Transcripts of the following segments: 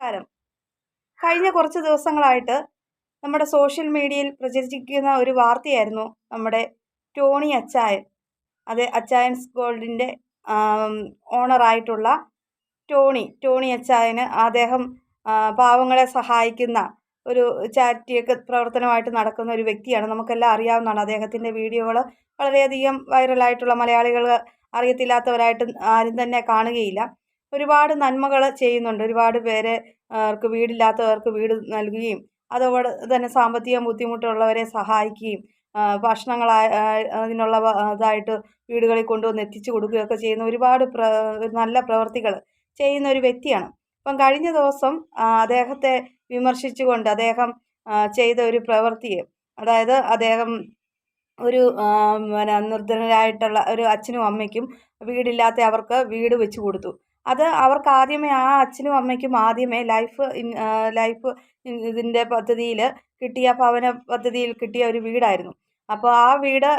നമസ്കാരം. കഴിഞ്ഞ കുറച്ച് ദിവസങ്ങളായിട്ട് നമ്മുടെ സോഷ്യൽ മീഡിയയിൽ പ്രചരിച്ചിരിക്കുന്ന ഒരു വാർത്തയായിരുന്നു നമ്മുടെ ടോണി അച്ചായൻ. അതെ അച്ചായൻസ് ഗോൾഡിന്റെ ഓണറായിട്ടുള്ള ടോണി ടോണി അച്ചായന് അദ്ദേഹം പാവങ്ങളെ സഹായിക്കുന്ന ഒരു ചാരിറ്റിയൊക്കെ പ്രവർത്തനമായിട്ട് നടക്കുന്ന ഒരു വ്യക്തിയാണ്. നമുക്കെല്ലാം അറിയാവുന്നതാണ് അദ്ദേഹത്തിന്റെ വീഡിയോകൾ വളരെയധികം വൈറലായിട്ടുള്ള മലയാളികൾ അറിയത്തില്ലാത്തവരായിട്ട് ആരും തന്നെ കാണുകയില്ല. ഒരുപാട് നന്മകൾ ചെയ്യുന്നുണ്ട്. ഒരുപാട് പേരെ അവർക്ക് വീടില്ലാത്തവർക്ക് വീട് നൽകുകയും അതോടെ തന്നെ സാമ്പത്തിക ബുദ്ധിമുട്ടുള്ളവരെ സഹായിക്കുകയും ഭക്ഷണങ്ങളായി അതിനുള്ള ഇതായിട്ട് വീടുകളിൽ കൊണ്ടുവന്ന് എത്തിച്ചു കൊടുക്കുകയൊക്കെ ചെയ്യുന്ന ഒരുപാട് പ്ര നല്ല പ്രവർത്തികൾ ചെയ്യുന്ന ഒരു വ്യക്തിയാണ്. അപ്പം കഴിഞ്ഞ ദിവസം അദ്ദേഹത്തെ വിമർശിച്ചുകൊണ്ട് അദ്ദേഹം ചെയ്ത ഒരു പ്രവൃത്തിയെ അതായത് അദ്ദേഹം ഒരു പിന്നെ നിർദ്ധനരായിട്ടുള്ള ഒരു അച്ഛനും അമ്മയ്ക്കും വീടില്ലാത്ത അവർക്ക് വീട് വെച്ച് കൊടുത്തു. അത് അവർക്ക് ആദ്യമേ ആ അച്ഛനും അമ്മയ്ക്കും ആദ്യമേ ലൈഫ് ലൈഫ് ഇതിന്റെ പദ്ധതിയിൽ കിട്ടിയ ഭവന പദ്ധതിയിൽ കിട്ടിയ ഒരു വീടായിരുന്നു. അപ്പോൾ ആ വീട്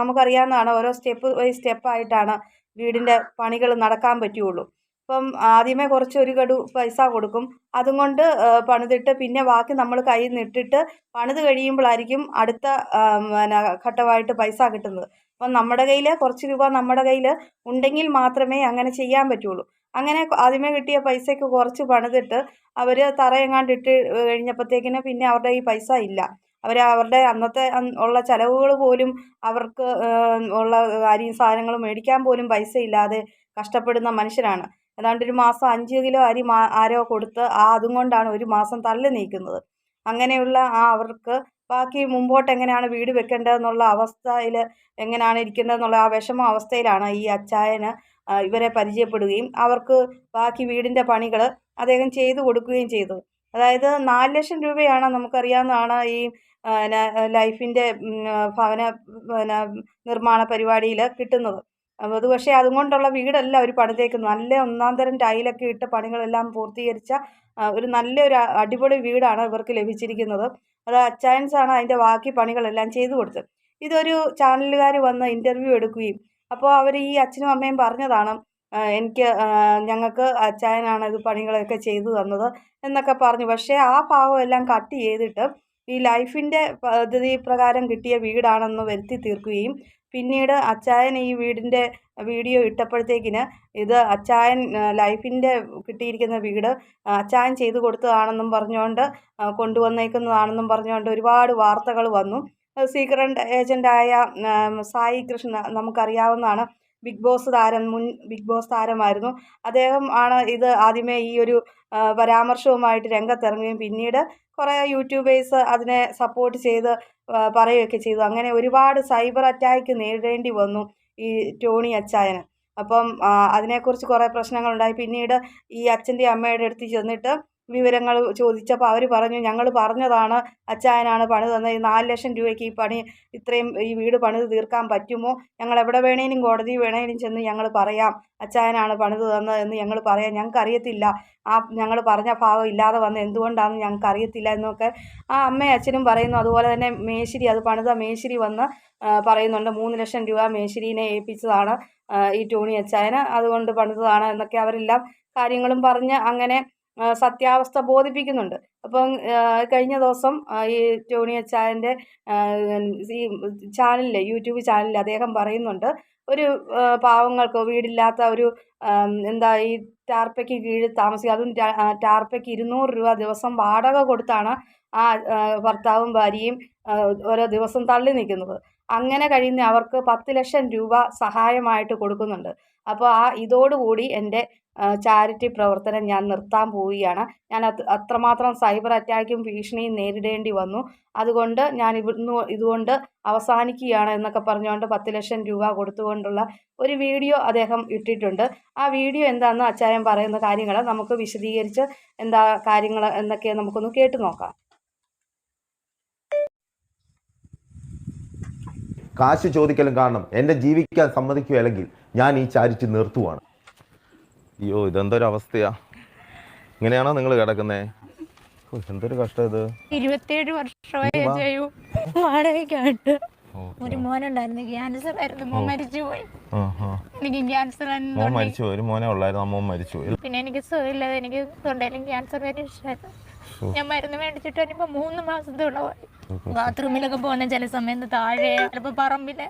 നമുക്കറിയാവുന്നതാണ് ഓരോ സ്റ്റെപ്പ് ബൈ സ്റ്റെപ്പായിട്ടാണ് വീടിന്റെ പണികൾ നടക്കാൻ പറ്റുകയുള്ളൂ. അപ്പം ആദ്യമേ കുറച്ച് ഒരു കടു പൈസ കൊടുക്കും. അതും കൊണ്ട് പണിതിട്ട് പിന്നെ ബാക്കി നമ്മൾ കയ്യിൽ നിട്ടിട്ട് പണിത് കഴിയുമ്പോഴായിരിക്കും അടുത്ത പിന്നെ ഘട്ടമായിട്ട് പൈസ കിട്ടുന്നത്. അപ്പം നമ്മുടെ കയ്യിൽ കുറച്ച് രൂപ നമ്മുടെ കയ്യിൽ ഉണ്ടെങ്കിൽ മാത്രമേ അങ്ങനെ ചെയ്യാൻ പറ്റുള്ളൂ. അങ്ങനെ ആദ്യമേ കിട്ടിയ പൈസയ്ക്ക് കുറച്ച് പണിതിട്ട് അവർ തറയെങ്ങാണ്ട് ഇട്ട് കഴിഞ്ഞപ്പോഴത്തേക്കിന് പിന്നെ അവരുടെ ഈ പൈസ ഇല്ല. അവർ അവരുടെ അന്നത്തെ ഉള്ള ചിലവുകൾ പോലും അവർക്ക് ഉള്ള കാര്യം സാധനങ്ങൾ മേടിക്കാൻ പോലും പൈസ ഇല്ലാതെ കഷ്ടപ്പെടുന്ന മനുഷ്യരാണ്. ഏതാണ്ട് ഒരു മാസം അഞ്ച് കിലോ അരി ആരോ കൊടുത്ത് ആ അതും കൊണ്ടാണ് ഒരു മാസം തള്ളി നീക്കുന്നത്. അങ്ങനെയുള്ള ആ അവർക്ക് ബാക്കി മുമ്പോട്ട് എങ്ങനെയാണ് വീട് വെക്കേണ്ടതെന്നുള്ള അവസ്ഥയിൽ എങ്ങനെയാണ് ഇരിക്കേണ്ടതെന്നുള്ള ആ വിഷമ അവസ്ഥയിലാണ് ഈ അച്ചായന് ഇവരെ പരിചയപ്പെടുകയും അവർക്ക് ബാക്കി വീടിന്റെ പണികൾ അദ്ദേഹം ചെയ്തു കൊടുക്കുകയും ചെയ്തു. അതായത് നാല് ലക്ഷം രൂപയാണ് നമുക്കറിയാവുന്നതാണ് ഈ ലൈഫിന്റെ ഭവന നിർമ്മാണ പരിപാടിയിൽ കിട്ടുന്നത്. അത് പക്ഷേ അതുകൊണ്ടുള്ള വീടല്ല അവർ പണിതേക്കുന്നത് നല്ല ഒന്നാം തരം ടൈലൊക്കെ ഇട്ട് പണികളെല്ലാം പൂർത്തീകരിച്ച ഒരു നല്ലൊരു അടിപൊളി വീടാണ് ഇവർക്ക് ലഭിച്ചിരിക്കുന്നത്. അത് അച്ചായൻസാണ് അതിന്റെ ബാക്കി പണികളെല്ലാം ചെയ്തു കൊടുത്തത്. ഇതൊരു ചാനലുകാർ വന്ന് ഇന്റർവ്യൂ എടുക്കുകയും അപ്പോൾ അവർ ഈ അച്ഛനും അമ്മയും പറഞ്ഞതാണ് എനിക്ക് ഞങ്ങൾക്ക് അച്ചായനാണ് ഇത് പണികളൊക്കെ ചെയ്തു തന്നത് എന്നൊക്കെ പറഞ്ഞു. പക്ഷേ ആ ഭാഗം എല്ലാം കട്ട് ചെയ്തിട്ട് ഈ ലൈഫിന്റെ പദ്ധതി പ്രകാരം കിട്ടിയ വീടാണെന്ന് വരുത്തി തീർക്കുകയും പിന്നീട് അച്ചായൻ ഈ വീടിന്റെ വീഡിയോ ഇട്ടപ്പോഴത്തേക്കിന് ഇത് അച്ചായൻ ലൈഫിന്റെ കിട്ടിയിരിക്കുന്ന വീട് അച്ചായൻ ചെയ്തു കൊടുത്തതാണെന്നും പറഞ്ഞുകൊണ്ട് കൊണ്ടുവന്നേക്കുന്നതാണെന്നും പറഞ്ഞുകൊണ്ട് ഒരുപാട് വാർത്തകൾ വന്നു. സീക്രണ്ട് ഏജന്റായ സായി കൃഷ്ണ നമുക്കറിയാവുന്നതാണ്. ബിഗ് ബോസ് താരം മുൻ ബിഗ് ബോസ് താരമായിരുന്നു. അദ്ദേഹം ആണ് ഇത് ആദ്യമേ ഈ ഒരു പരാമർശവുമായിട്ട് രംഗത്തിറങ്ങുകയും പിന്നീട് കുറേ യൂട്യൂബേഴ്സ് അതിനെ സപ്പോർട്ട് ചെയ്ത് പറയുകയൊക്കെ ചെയ്തു. അങ്ങനെ ഒരുപാട് സൈബർ അറ്റാക്ക് നേരിടേണ്ടി വന്നു ഈ ടോണി അച്ചായന്. അപ്പം അതിനെക്കുറിച്ച് കുറേ പ്രശ്നങ്ങളുണ്ടായി. പിന്നീട് ഈ അച്ഛന്റെ അമ്മയുടെ അടുത്ത് ചെന്നിട്ട് വിവരങ്ങൾ ചോദിച്ചപ്പോൾ അവർ പറഞ്ഞു ഞങ്ങൾ പറഞ്ഞതാണ് അച്ചായനാണ് പണി തന്നത്. ഈ നാല് ലക്ഷം രൂപയ്ക്ക് ഈ പണി ഇത്രയും ഈ വീട് പണിത് തീർക്കാൻ പറ്റുമോ? ഞങ്ങൾ എവിടെ വേണേലും കോടതി വേണേലും ചെന്ന് ഞങ്ങൾ പറയാം. അച്ചായനാണ് പണിത് തന്നത് എന്ന് ഞങ്ങൾ പറയാം. ഞങ്ങൾക്ക് അറിയത്തില്ല. ആ ഞങ്ങൾ പറഞ്ഞ ഭാഗം ഇല്ലാതെ വന്ന് എന്തുകൊണ്ടാണെന്ന് ഞങ്ങൾക്ക് അറിയത്തില്ല എന്നൊക്കെ ആ അമ്മയും അച്ഛനും പറയുന്നു. അതുപോലെ തന്നെ മേശിരി അത് പണിത മേശിരി വന്ന് പറയുന്നുണ്ട് മൂന്ന് ലക്ഷം രൂപ മേശിരിനെ ഏൽപ്പിച്ചതാണ് ഈ ടോണി അച്ചായന്. അതുകൊണ്ട് പണിതതാണ് എന്നൊക്കെ അവരെല്ലാം കാര്യങ്ങളും പറഞ്ഞ് അങ്ങനെ സത്യാവസ്ഥ ബോധിപ്പിക്കുന്നുണ്ട്. അപ്പം കഴിഞ്ഞ ദിവസം ഈ ടോണി അച്ചായന്റെ ഈ ചാനലിൽ യൂട്യൂബ് ചാനലിൽ അദ്ദേഹം പറയുന്നുണ്ട് ഒരു പാവങ്ങൾക്ക് വീടില്ലാത്ത ഒരു എന്താ ഈ ടാർപ്പയ്ക്ക് കീഴിൽ താമസിക്കുക അതും ടാർപ്പയ്ക്ക് ഇരുന്നൂറ് രൂപ ദിവസം വാടക കൊടുത്താണ് ആ ഭർത്താവും ഭാര്യയും ഓരോ ദിവസം തള്ളി നിൽക്കുന്നത്. അങ്ങനെ കഴിയുന്ന അവർക്ക് പത്ത് ലക്ഷം രൂപ സഹായമായിട്ട് കൊടുക്കുന്നുണ്ട്. അപ്പോൾ ആ ഇതോടുകൂടി എന്റെ ചാരിറ്റി പ്രവർത്തനം ഞാൻ നിർത്താൻ പോവുകയാണ്. ഞാൻ അത് അത്രമാത്രം സൈബർ അറ്റാക്കും ഭീഷണിയും നേരിടേണ്ടി വന്നു. അതുകൊണ്ട് ഞാൻ ഇവിടുന്ന് ഇതുകൊണ്ട് അവസാനിക്കുകയാണ് എന്നൊക്കെ പറഞ്ഞുകൊണ്ട് പത്ത് ലക്ഷം രൂപ കൊടുത്തുകൊണ്ടുള്ള ഒരു വീഡിയോ അദ്ദേഹം ഇട്ടിട്ടുണ്ട്. ആ വീഡിയോ എന്താണെന്ന് അച്ചായൻ പറയുന്ന കാര്യങ്ങൾ നമുക്ക് വിശദീകരിച്ച് എന്താ കാര്യങ്ങൾ എന്നൊക്കെ നമുക്കൊന്ന് കേട്ടു നോക്കാം. കാശ് ചോദിക്കലും കാരണം എന്റെ ജീവിക്കാൻ സമ്മതിക്കുകയല്ലെങ്കിൽ ഞാൻ ഈ ചാരിറ്റി നിർത്തുവാണ്. അയ്യോ ഇതെന്തൊരവസ്ഥയാ? ഇങ്ങനെയാണോ നിങ്ങൾ കിടക്കുന്നേ? എന്തൊരു കഷ്ടം ഇത്. ഇരുപത്തിയേഴ് വർഷമായി. ചെയ്യൂ വാടകയ്ക്കായിട്ട് ഒരു മോനുണ്ടായിരുന്നു ക്യാൻസർ ആയിരുന്നു മോൻ മരിച്ചുപോയി. എനിക്ക് ക്യാൻസർ മോൻ മരിച്ചു. ഒരു മോനെ ഉള്ളായിരുന്നു അമ്മ മരിച്ചു പിന്നെ എനിക്ക് സുഖമില്ലാതെ എനിക്ക് തൊണ്ടയിലും ക്യാൻസർ പരീക്ഷയായിരുന്നു ഞാൻ മരുന്ന് മേടിച്ചിട്ട് വരുമ്പോ മൂന്ന് മാസത്തോളമായി ബാത്റൂമിലൊക്കെ പോകുന്ന ചില സമയത്ത് താഴെ ചിലപ്പോ പറമ്പിൽ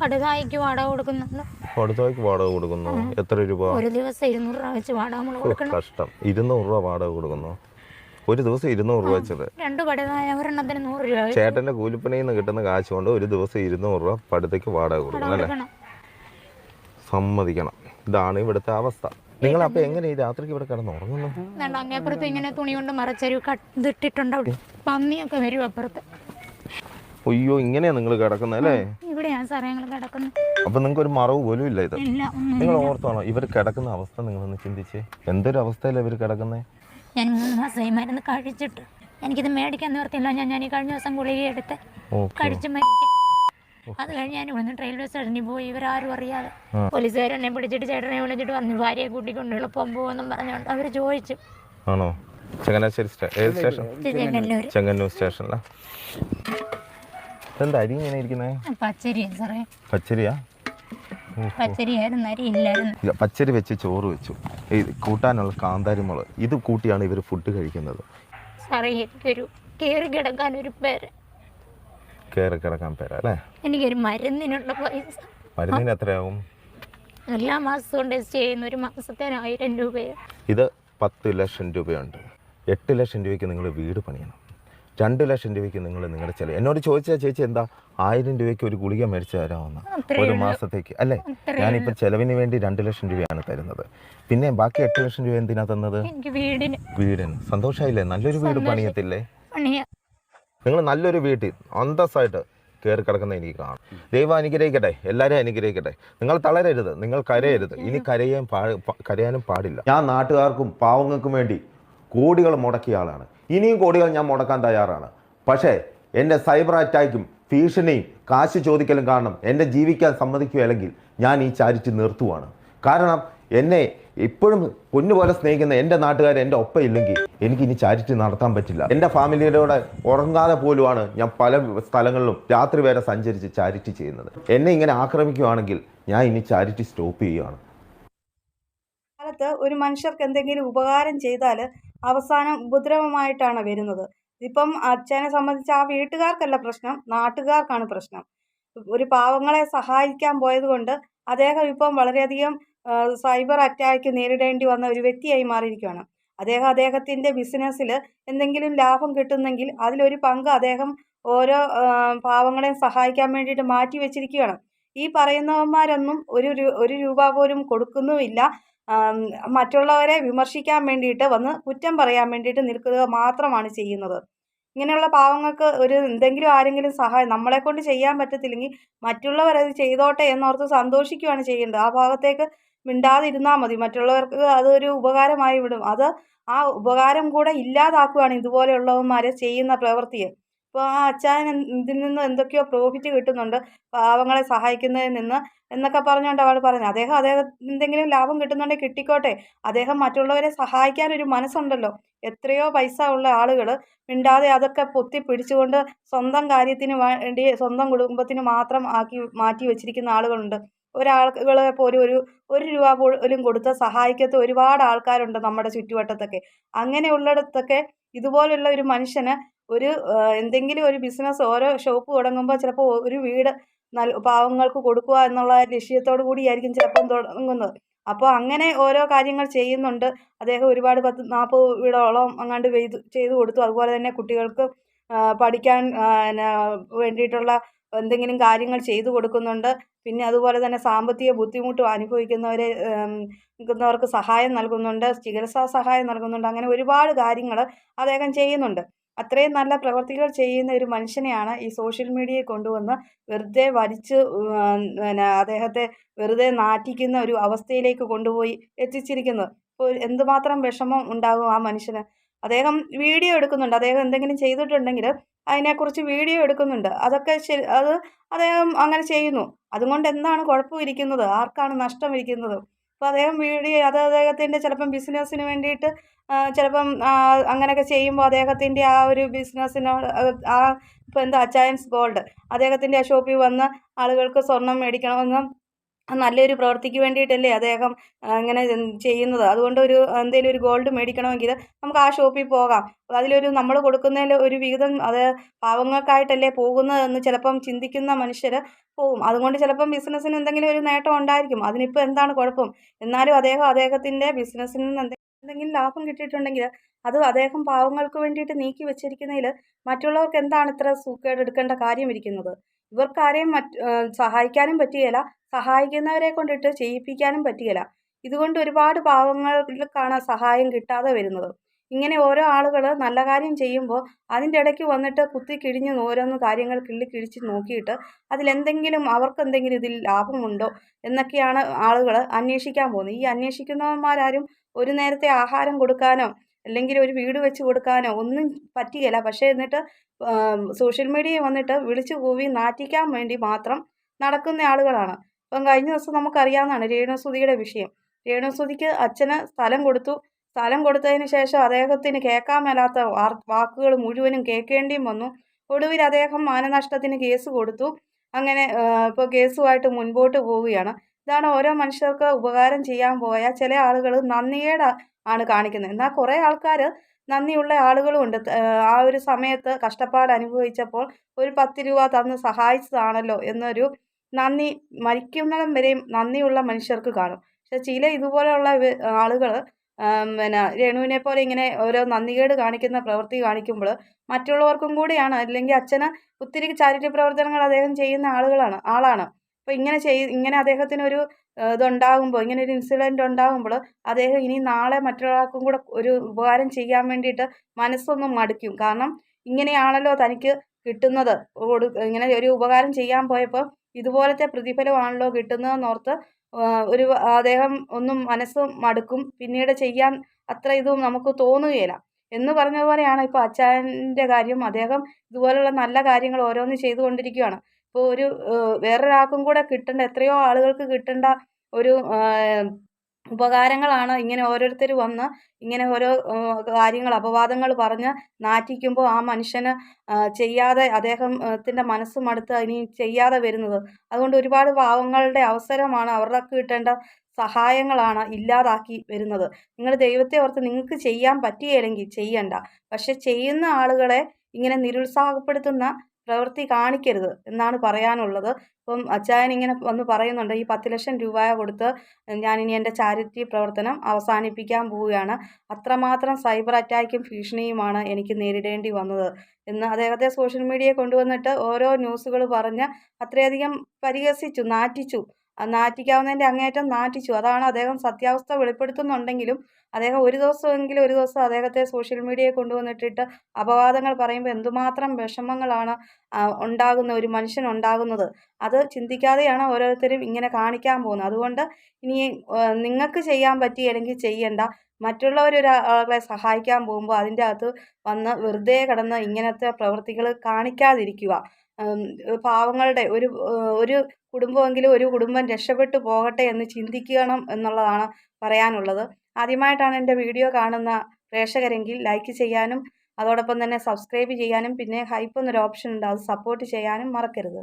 പടുതായിക്ക് വാടക കൊടുക്കുന്നുണ്ട്. പടുതായിക്ക് വാടക കൊടുക്കുന്നു? എത്ര രൂപ? ഒരു ദിവസം ഇരുന്നൂറ് രൂപ വെച്ച് വാടക നമ്മൾ കൊടുക്കണം. കഷ്ടം. ഇരുന്നൂറ് രൂപ വാടക കൊടുക്കുന്നു. ഒരു ദിവസം ഇരുന്നൂറ് രൂപ വെച്ചത് രണ്ട് പടുതായ ഒരെണ്ണത്തിന് നൂറ് രൂപ ചേട്ടന്റെ കൂലിപ്പണിയിൽ നിന്ന് കിട്ടുന്ന കാശ് കൊണ്ട് ഒരു ദിവസം ഇരുന്നൂറ് രൂപ പടുത്തേക്ക് വാടക കൊടുക്കണം അല്ലേ? സമ്മതിക്കണം. ഇതാണ് ഇവിടുത്തെ അവസ്ഥ. നിങ്ങൾ അപ്പൊ എങ്ങനെ ഈ രാത്രിക്ക് ഇവിടെ കിടന്ന് ഉറങ്ങുന്നു? അങ്ങേപ്പുറത്ത് ഇങ്ങനെ തുണി കൊണ്ട് മറച്ചൊരു കട്ടിട്ടുണ്ട് പന്നിയൊക്കെ വരും അപ്പുറത്ത്. അയ്യോ ഇങ്ങനെയാ നിങ്ങൾ കിടക്കുന്നത് അല്ലേ? ഇവിടെയാണ് സാറേ ഞങ്ങൾ കിടക്കുന്നത് അപ്പൊ നിങ്ങൾക്ക് ഒരു മറവ് പോലും ഇല്ല ഇത്. ഇല്ല ഒന്നും നിങ്ങൾ ഓർത്താണോ ഇവർ കിടക്കുന്ന അവസ്ഥ നിങ്ങളൊന്ന് ചിന്തിച്ചേ. എന്തൊരു അവസ്ഥയിലാണ് ഇവർ കിടക്കുന്നത് ഞാൻ മൂന്ന് മാസമായി മരുന്ന് കഴിച്ചിട്ട്. എനിക്കിത് മേടിക്കാൻ നിവർത്തില്ല ഞാൻ ഞാൻ ഈ കഴിഞ്ഞ ദിവസം ഗുളിക എടുത്ത് ഓക്കെ. കഴിച്ച് മരിക്കാം അത് കഴിഞ്ഞ് ഞാൻ ഇവിടുന്ന് റെയിൽവേ സ്റ്റേഷനിൽ പോയി. ഇവരാരും അറിയാതെ. പോലീസുകാരെന്നെ പിടിച്ചിട്ട് ചേട്ടനെ വിളിച്ചിട്ട് പറഞ്ഞു ഭാര്യയെ കൂട്ടിക്കൊണ്ട് എളുപ്പം പോകുമെന്നും പറഞ്ഞുകൊണ്ട് അവർ ചോദിച്ചു. ആണോ? ചങ്ങനാശ്ശേരി സ്റ്റേ ഏത് സ്റ്റേഷൻ? ചെങ്ങന്നൂർ ചെങ്ങന്നൂർ സ്റ്റേഷനിലാ. എന്താ അരി ഇങ്ങനെ ഇരിക്കുന്നേ? പച്ചരി സാറേ. പച്ചരിയാ? പച്ചരിയായിരുന്നു അരി ഇല്ലായിരുന്നു. ഇല്ല, പച്ചരി വെച്ച് ചോറ് വെച്ചു. കൂട്ടാനുള്ള കാന്താരിമുളക് ഇത് കൂട്ടിയാണ് ഇവർ ഫുഡ് കഴിക്കുന്നത്. സാറേ എനിക്കൊരു കയറി കിടക്കാൻ ഒരു പേര്. കയറി കിടക്കാൻ പേരാ അല്ലേ? എനിക്കൊരു മരുന്നിനുള്ള പൈസ. മരുന്നിന് എത്രയാവും? എല്ലാ മാസവും ടെസ്റ്റ് ചെയ്യുന്ന ഒരു മാസത്തേന് ആയിരം രൂപയാണ്. ഇത് പത്ത് ലക്ഷം രൂപയുണ്ട്. എട്ട് ലക്ഷം രൂപയ്ക്ക് നിങ്ങൾ വീട് പണിയണം. രണ്ട് ലക്ഷം രൂപയ്ക്ക് നിങ്ങൾ നിങ്ങളുടെ ചെലവ്. എന്നോട് ചോദിച്ചാൽ ചേച്ചി എന്താ? ആയിരം രൂപയ്ക്ക് ഒരു ഗുളിക മേടിച്ചു തരാമെന്ന്. ഒരു. മാസത്തേക്ക്. അല്ലേ? ഞാനിപ്പോൾ ചെലവിന് വേണ്ടി രണ്ട് ലക്ഷം രൂപയാണ് തരുന്നത്. പിന്നെ ബാക്കി എട്ട് ലക്ഷം രൂപ എന്തിനാ തന്നത്? എനിക്ക് വീടിന്. സന്തോഷമായില്ലേ? നല്ലൊരു വീട്. പണിയത്തില്ലേ? പണിയ. നിങ്ങൾ നല്ലൊരു വീട്ടിൽ അന്തസ്സായിട്ട് കയറി കിടക്കുന്ന എനിക്ക് കാണാം. ദൈവം അനുഗ്രഹിക്കട്ടെ. എല്ലാവരും അനുഗ്രഹിക്കട്ടെ. നിങ്ങൾ തളരരുത്. നിങ്ങൾ കരയരുത്. ഇനി കരയാൻ പാ കരയാനും പാടില്ല. ഞാൻ നാട്ടുകാർക്കും പാവങ്ങൾക്കും വേണ്ടി കോടികൾ മുടക്കിയ ആളാണ്. ഇനിയും കോടികൾ ഞാൻ മുടക്കാൻ തയ്യാറാണ്. പക്ഷേ എന്റെ സൈബർ അറ്റാക്കും ഭീഷണിയും കാശ് ചോദിക്കലും കാരണം എന്റെ ജീവിക്കാൻ സമ്മതിക്കുകയല്ലെങ്കിൽ ഞാൻ ഈ ചാരിറ്റി നിർത്തുവാണ്. കാരണം എന്നെ ഇപ്പോഴും പൊന്നുപോലെ സ്നേഹിക്കുന്ന എന്റെ നാട്ടുകാർ എന്റെ ഒപ്പം ഇല്ലെങ്കിൽ എനിക്ക് ഇനി ചാരിറ്റി നടത്താൻ പറ്റില്ല. എന്റെ ഫാമിലിയുടെ ഉറങ്ങാതെ പോലുമാണ് ഞാൻ പല സ്ഥലങ്ങളിലും രാത്രി വരെ സഞ്ചരിച്ച് ചാരിറ്റി ചെയ്യുന്നത്. എന്നെ ഇങ്ങനെ ആക്രമിക്കുകയാണെങ്കിൽ ഞാൻ ഇനി ചാരിറ്റി സ്റ്റോപ്പ് ചെയ്യുകയാണ് കാലത്ത് ഒരു മനുഷ്യർക്ക് എന്തെങ്കിലും ഉപകാരം ചെയ്താൽ അവസാനം ഉപദ്രവമായിട്ടാണ് വരുന്നത്. ഇപ്പം അച്ഛനെ സംബന്ധിച്ച് ആ വീട്ടുകാർക്കല്ല പ്രശ്നം നാട്ടുകാർക്കാണ് പ്രശ്നം. ഒരു പാവങ്ങളെ സഹായിക്കാൻ പോയതുകൊണ്ട് അദ്ദേഹം ഇപ്പം വളരെയധികം സൈബർ അറ്റാക്ക് നേരിടേണ്ടി വന്ന ഒരു വ്യക്തിയായി മാറിയിരിക്കുകയാണ്. അദ്ദേഹം അദ്ദേഹത്തിന്റെ ബിസിനസ്സിൽ എന്തെങ്കിലും ലാഭം കിട്ടുന്നെങ്കിൽ അതിലൊരു പങ്ക് അദ്ദേഹം ഓരോ പാവങ്ങളെയും സഹായിക്കാൻ വേണ്ടിയിട്ട് മാറ്റി വെച്ചിരിക്കുകയാണ് ഈ പറയുന്നവന്മാരൊന്നും ഒരു ഒരു രൂപ പോലും കൊടുക്കുന്നുമില്ല. മറ്റുള്ളവരെ വിമർശിക്കാൻ വേണ്ടിയിട്ട് വന്ന് കുറ്റം പറയാൻ വേണ്ടിയിട്ട് നിൽക്കുക മാത്രമാണ് ചെയ്യുന്നത്. ഇങ്ങനെയുള്ള പാവങ്ങൾക്ക് ഒരു എന്തെങ്കിലും ആരെങ്കിലും സഹായം നമ്മളെ കൊണ്ട് ചെയ്യാൻ പറ്റത്തില്ലെങ്കിൽ മറ്റുള്ളവരത് ചെയ്തോട്ടെ എന്നോർത്ത് സന്തോഷിക്കുകയാണ് ചെയ്യേണ്ടത് ആ ഭാഗത്തേക്ക് മിണ്ടാതിരുന്നാൽ മതി. മറ്റുള്ളവർക്ക് അതൊരു ഉപകാരമായി വിടും. അത് ആ ഉപകാരം കൂടെ ഇല്ലാതാക്കുകയാണ് ഇതുപോലെയുള്ളവന്മാർ ചെയ്യുന്ന പ്രവൃത്തിയെ. ഇപ്പോൾ ആ അച്ചായൻ ഇതിൽ നിന്ന് എന്തൊക്കെയോ പ്രോഫിറ്റ് കിട്ടുന്നുണ്ട് പാവങ്ങളെ സഹായിക്കുന്നതിൽ നിന്ന് എന്നൊക്കെ പറഞ്ഞുകൊണ്ട് അവൾ പറഞ്ഞു. അദ്ദേഹം അദ്ദേഹം എന്തെങ്കിലും ലാഭം കിട്ടുന്നുണ്ടെങ്കിൽ കിട്ടിക്കോട്ടെ. അദ്ദേഹം മറ്റുള്ളവരെ സഹായിക്കാൻ ഒരു മനസ്സുണ്ടല്ലോ. എത്രയോ പൈസ ഉള്ള ആളുകൾ മിണ്ടാതെ അതൊക്കെ പൊത്തി പിടിച്ചുകൊണ്ട് സ്വന്തം കാര്യത്തിന് വേണ്ടി സ്വന്തം കുടുംബത്തിന് മാത്രം ആക്കി മാറ്റി വെച്ചിരിക്കുന്ന ആളുകളുണ്ട്. ഒരാളുകളെ പോലും ഒരു ഒരു രൂപ പോലും കൊടുത്ത് സഹായിക്കാത്ത ഒരുപാട് ആൾക്കാരുണ്ട് നമ്മുടെ ചുറ്റുവട്ടത്തൊക്കെ. അങ്ങനെയുള്ളിടത്തൊക്കെ ഇതുപോലുള്ള ഒരു മനുഷ്യന് ഒരു എന്തെങ്കിലും ഒരു ബിസിനസ് ഓരോ ഷോപ്പ് തുടങ്ങുമ്പോൾ ചിലപ്പോൾ ഒരു വീട് നൽ പാവങ്ങൾക്ക് കൊടുക്കുക എന്നുള്ള ലക്ഷ്യത്തോടു കൂടിയായിരിക്കും ചിലപ്പം തുടങ്ങുന്നത്. അപ്പോൾ അങ്ങനെ ഓരോ കാര്യങ്ങൾ ചെയ്യുന്നുണ്ട്. അദ്ദേഹം ഒരുപാട് പത്ത് നാൽപ്പത് വീടോളം അങ്ങാണ്ട് ചെയ്തു ചെയ്തു കൊടുത്തു. അതുപോലെ തന്നെ കുട്ടികൾക്ക് പഠിക്കാൻ വേണ്ടിയിട്ടുള്ള എന്തെങ്കിലും കാര്യങ്ങൾ ചെയ്തു കൊടുക്കുന്നുണ്ട്. പിന്നെ അതുപോലെ തന്നെ സാമ്പത്തിക ബുദ്ധിമുട്ട് അനുഭവിക്കുന്നവരെ നിൽക്കുന്നവർക്ക് സഹായം നൽകുന്നുണ്ട്. ചികിത്സാ സഹായം നൽകുന്നുണ്ട്. അങ്ങനെ ഒരുപാട് കാര്യങ്ങൾ അദ്ദേഹം ചെയ്യുന്നുണ്ട്. അത്രയും നല്ല പ്രവർത്തികൾ ചെയ്യുന്ന ഒരു മനുഷ്യനെയാണ് ഈ സോഷ്യൽ മീഡിയയിൽ കൊണ്ടുവന്ന് വെറുതെ വലിച്ച് ഉം, പിന്നെ അദ്ദേഹത്തെ വെറുതെ നാറ്റിക്കുന്ന ഒരു അവസ്ഥയിലേക്ക് കൊണ്ടുപോയി എത്തിച്ചിരിക്കുന്നത്. ഇപ്പോൾ എന്തുമാത്രം വിഷമം ഉണ്ടാകും ആ മനുഷ്യന്. അദ്ദേഹം വീഡിയോ എടുക്കുന്നുണ്ട്. അദ്ദേഹം എന്തെങ്കിലും ചെയ്തിട്ടുണ്ടെങ്കിൽ അതിനെക്കുറിച്ച് വീഡിയോ എടുക്കുന്നുണ്ട്. അതൊക്കെ അത് അദ്ദേഹം അങ്ങനെ ചെയ്യുന്നു. അതുകൊണ്ട് എന്താണ് കുഴപ്പം ഇരിക്കുന്നത് ആർക്കാണ് നഷ്ടം ഇരിക്കുന്നത്? അപ്പോൾ അദ്ദേഹം വീഡിയോ അത് അദ്ദേഹത്തിന്റെ ചിലപ്പം ബിസിനസ്സിന് വേണ്ടിയിട്ട് ചിലപ്പം അങ്ങനെയൊക്കെ ചെയ്യുമ്പോൾ അദ്ദേഹത്തിന്റെ ആ ഒരു ബിസിനസ്സിനോട് ആ ഇപ്പോൾ എന്താ അച്ചായൻസ് ഗോൾഡ് അദ്ദേഹത്തിന്റെ ആ ഷോപ്പിൽ വന്ന് ആളുകൾക്ക് സ്വർണം മേടിക്കണമെന്നും നല്ലൊരു പ്രവൃത്തിക്ക് വേണ്ടിയിട്ടല്ലേ അദ്ദേഹം ഇങ്ങനെ ചെയ്യുന്നത്. അതുകൊണ്ട് ഒരു എന്തെങ്കിലും ഒരു ഗോൾഡ് മേടിക്കണമെങ്കിൽ നമുക്ക് ആ ഷോപ്പിൽ പോകാം. അതിലൊരു നമ്മൾ കൊടുക്കുന്നതിൽ ഒരു വിഹിതം അത് പാവങ്ങൾക്കായിട്ടല്ലേ പോകുന്നതെന്ന് ചിലപ്പം ചിന്തിക്കുന്ന മനുഷ്യർ പോവും. അതുകൊണ്ട് ചിലപ്പം ബിസിനസ്സിന് എന്തെങ്കിലും ഒരു നേട്ടം ഉണ്ടായിരിക്കും. അതിനിപ്പോൾ എന്താണ് കുഴപ്പം? എന്നാലും അദ്ദേഹം അദ്ദേഹത്തിന്റെ ബിസിനസ്സിൽ നിന്ന് എന്തെങ്കിലും എന്തെങ്കിലും ലാഭം കിട്ടിയിട്ടുണ്ടെങ്കിൽ അത് അദ്ദേഹം പാവങ്ങൾക്ക് വേണ്ടിയിട്ട് നീക്കി വെച്ചിരിക്കുന്നതിൽ മറ്റുള്ളവർക്ക് എന്താണ് ഇത്ര സൂക്കേട് എടുക്കേണ്ട കാര്യം ഇരിക്കുന്നത്? ഇവർക്കാരെയും മറ്റ് സഹായിക്കാനും പറ്റുകയില്ല. സഹായിക്കുന്നവരെ കൊണ്ടിട്ട് ചെയ്യിപ്പിക്കാനും പറ്റുകയില്ല. ഇതുകൊണ്ട് ഒരുപാട് പാവങ്ങൾക്കാണ് സഹായം കിട്ടാതെ വരുന്നത്. ഇങ്ങനെ ഓരോ ആളുകൾ നല്ല കാര്യം ചെയ്യുമ്പോൾ അതിന്റെ ഇടയ്ക്ക് വന്നിട്ട് കുത്തി കിഴിഞ്ഞ് ഓരോന്ന് കാര്യങ്ങൾ കിള്ളി കിഴിച്ച് നോക്കിയിട്ട് അതിലെന്തെങ്കിലും അവർക്ക് എന്തെങ്കിലും ഇതിൽ ലാഭമുണ്ടോ എന്നൊക്കെയാണ് ആളുകൾ അന്വേഷിക്കാൻ പോകുന്നത്. ഈ അന്വേഷിക്കുന്നവന്മാരാരും ഒരു നേരത്തെ ആഹാരം കൊടുക്കാനോ അല്ലെങ്കിൽ ഒരു വീട് വെച്ച് കൊടുക്കാനോ ഒന്നും പറ്റുകയില്ല പക്ഷേ എന്നിട്ട് സോഷ്യൽ മീഡിയയിൽ വന്നിട്ട് വിളിച്ചു കൂവി നാറ്റിക്കാൻ വേണ്ടി മാത്രം നടക്കുന്ന ആളുകളാണ്. അപ്പം കഴിഞ്ഞ ദിവസം നമുക്കറിയാവുന്നതാണ് രേണുസുതിയുടെ വിഷയം. രേണുസുതിക്ക് അച്ഛന് സ്ഥലം കൊടുത്തു. സ്ഥലം കൊടുത്തതിന് ശേഷം അദ്ദേഹത്തിന് കേൾക്കാൻ മേലാത്ത വാക്കുകൾ മുഴുവനും കേൾക്കേണ്ടിയും വന്നു. ഒടുവിൽ അദ്ദേഹം മാനനഷ്ടത്തിന് കേസ് കൊടുത്തു. അങ്ങനെ ഇപ്പോൾ കേസുമായിട്ട് മുൻപോട്ട് പോവുകയാണ്. ഇതാണ് ഓരോ മനുഷ്യർക്ക് ഉപകാരം ചെയ്യാൻ പോയ ചില ആളുകൾ നന്ദിയുടെ ആണ് കാണിക്കുന്നത്. എന്നാൽ കുറേ ആൾക്കാർ നന്ദിയുള്ള ആളുകളുമുണ്ട് ആ ഒരു സമയത്ത് കഷ്ടപ്പാട് അനുഭവിച്ചപ്പോൾ ഒരു പത്ത് രൂപ തന്ന് സഹായിച്ചതാണല്ലോ എന്നൊരു നന്ദി മരിക്കുന്നിടം വരെയും നന്ദിയുള്ള മനുഷ്യർക്ക് കാണും. പക്ഷെ ചില ഇതുപോലെയുള്ള ആളുകൾ പിന്നെ രേണുവിനെ പോലെ ഇങ്ങനെ ഓരോ നന്ദികേട് കാണിക്കുന്ന പ്രവൃത്തി കാണിക്കുമ്പോൾ മറ്റുള്ളവർക്കും കൂടിയാണ്. അല്ലെങ്കിൽ അച്ഛന് ഒത്തിരി ചാരിറ്റി പ്രവർത്തനങ്ങൾ അദ്ദേഹം ചെയ്യുന്ന ആളുകളാണ് ആളാണ്. അപ്പോൾ ഇങ്ങനെ ചെയ് ഇങ്ങനെ അദ്ദേഹത്തിനൊരു ഇതുണ്ടാകുമ്പോൾ ഇങ്ങനെ ഒരു ഇൻസിഡന്റ് ഉണ്ടാകുമ്പോൾ അദ്ദേഹം ഇനി നാളെ മറ്റൊരാൾക്കും കൂടെ ഒരു ഉപകാരം ചെയ്യാൻ വേണ്ടിയിട്ട് മനസ്സൊന്നും മടുക്കും. കാരണം ഇങ്ങനെയാണല്ലോ തനിക്ക് കിട്ടുന്നത്. ഇങ്ങനെ ഒരു ഉപകാരം ചെയ്യാൻ പോയപ്പോൾ ഇതുപോലത്തെ പ്രതിഫലമാണല്ലോ കിട്ടുന്നതെന്നോർത്ത് ഒരു അദ്ദേഹം ഒന്നും മനസ്സ് മടുക്കും. പിന്നീട് ചെയ്യാൻ അത്ര ഇതും നമുക്ക് തോന്നുകയില്ല. എന്ന് പറഞ്ഞതുപോലെയാണ് ഇപ്പോൾ അച്ചായന്റെ കാര്യം. അദ്ദേഹം ഇതുപോലുള്ള നല്ല കാര്യങ്ങൾ ഓരോന്ന് ചെയ്തുകൊണ്ടിരിക്കുകയാണ് ഇപ്പോൾ ഒരു വേറൊരാൾക്കും കൂടെ കിട്ടേണ്ട എത്രയോ ആളുകൾക്ക് കിട്ടേണ്ട ഒരു ഉപകാരങ്ങളാണ് ഇങ്ങനെ ഓരോരുത്തർ വന്ന് ഇങ്ങനെ ഓരോ കാര്യങ്ങൾ അപവാദങ്ങൾ പറഞ്ഞ് നാറ്റിക്കുമ്പോൾ ആ മനുഷ്യന് ചെയ്യാതെ അദ്ദേഹത്തിന്റെ മനസ്സ് മടുത്ത് ഇനി ചെയ്യാതെ വരുന്നത്. അതുകൊണ്ട് ഒരുപാട് പാവങ്ങളുടെ അവസരമാണ് അവർക്ക് കിട്ടേണ്ട സഹായങ്ങളാണ് ഇല്ലാതാക്കി വരുന്നത്. നിങ്ങൾ ദൈവത്തെ ഓർത്ത് നിങ്ങൾക്ക് ചെയ്യാൻ പറ്റുകയില്ലെങ്കിൽ ചെയ്യണ്ട. പക്ഷെ ചെയ്യുന്ന ആളുകളെ ഇങ്ങനെ നിരുത്സാഹപ്പെടുത്തുന്ന പ്രവൃത്തി കാണിക്കരുത് എന്നാണ് പറയാനുള്ളത്. ഇപ്പം അച്ചായൻ ഇങ്ങനെ വന്ന് പറയുന്നുണ്ട് ഈ പത്ത് ലക്ഷം രൂപ കൊടുത്ത് ഞാനിനി എന്റെ ചാരിറ്റി പ്രവർത്തനം അവസാനിപ്പിക്കാൻ പോവുകയാണ്. അത്രമാത്രം സൈബർ അറ്റാക്കും ഭീഷണിയുമാണ് എനിക്ക് നേരിടേണ്ടി വന്നത് എന്ന് അദ്ദേഹത്തെ സോഷ്യൽ മീഡിയയെ കൊണ്ടുവന്നിട്ട് ഓരോ ന്യൂസുകൾ പറഞ്ഞ് അത്രയധികം പരിഹസിച്ചു നാറ്റിച്ചു. നാറ്റിക്കാവുന്നതിന്റെ അങ്ങേറ്റം നാറ്റിച്ചു. അതാണ് അദ്ദേഹം സത്യാവസ്ഥ വെളിപ്പെടുത്തുന്നുണ്ടെങ്കിലും അദ്ദേഹം ഒരു ദിവസമെങ്കിലും ഒരു ദിവസം അദ്ദേഹത്തെ സോഷ്യൽ മീഡിയയിൽ കൊണ്ടുവന്നിട്ടിട്ട് അപവാദങ്ങൾ പറയുമ്പോൾ എന്തുമാത്രം വിഷമങ്ങളാണ് ഉണ്ടാകുന്ന ഒരു മനുഷ്യൻ ഉണ്ടാകുന്നത്. അത് ചിന്തിക്കാതെയാണ് ഓരോരുത്തരും ഇങ്ങനെ കാണിക്കാൻ പോകുന്നത്. അതുകൊണ്ട് ഇനി നിങ്ങൾക്ക് ചെയ്യാൻ പറ്റിയില്ലെങ്കിൽ ചെയ്യേണ്ട. മറ്റുള്ളവരൊരാളെ സഹായിക്കാൻ പോകുമ്പോൾ അതിന്റെ അകത്ത് വന്ന് വെറുതെ കിടന്ന് ഇങ്ങനത്തെ പ്രവൃത്തികൾ കാണിക്കാതിരിക്കുക. പാവങ്ങളുടെ ഒരു ഒരു കുടുംബമെങ്കിലും ഒരു കുടുംബം രക്ഷപ്പെട്ടു പോകട്ടെ എന്ന് ചിന്തിക്കണം എന്നുള്ളതാണ് പറയാനുള്ളത്. ആദ്യമായിട്ടാണ് എന്റെ വീഡിയോ കാണുന്ന പ്രേക്ഷകരെങ്കിൽ ലൈക്ക് ചെയ്യാനും അതോടൊപ്പം തന്നെ സബ്സ്ക്രൈബ് ചെയ്യാനും പിന്നെ ഹൈപ്പ് എന്നൊരു ഓപ്ഷൻ ഉണ്ട് അത് സപ്പോർട്ട് ചെയ്യാനും മറക്കരുത്.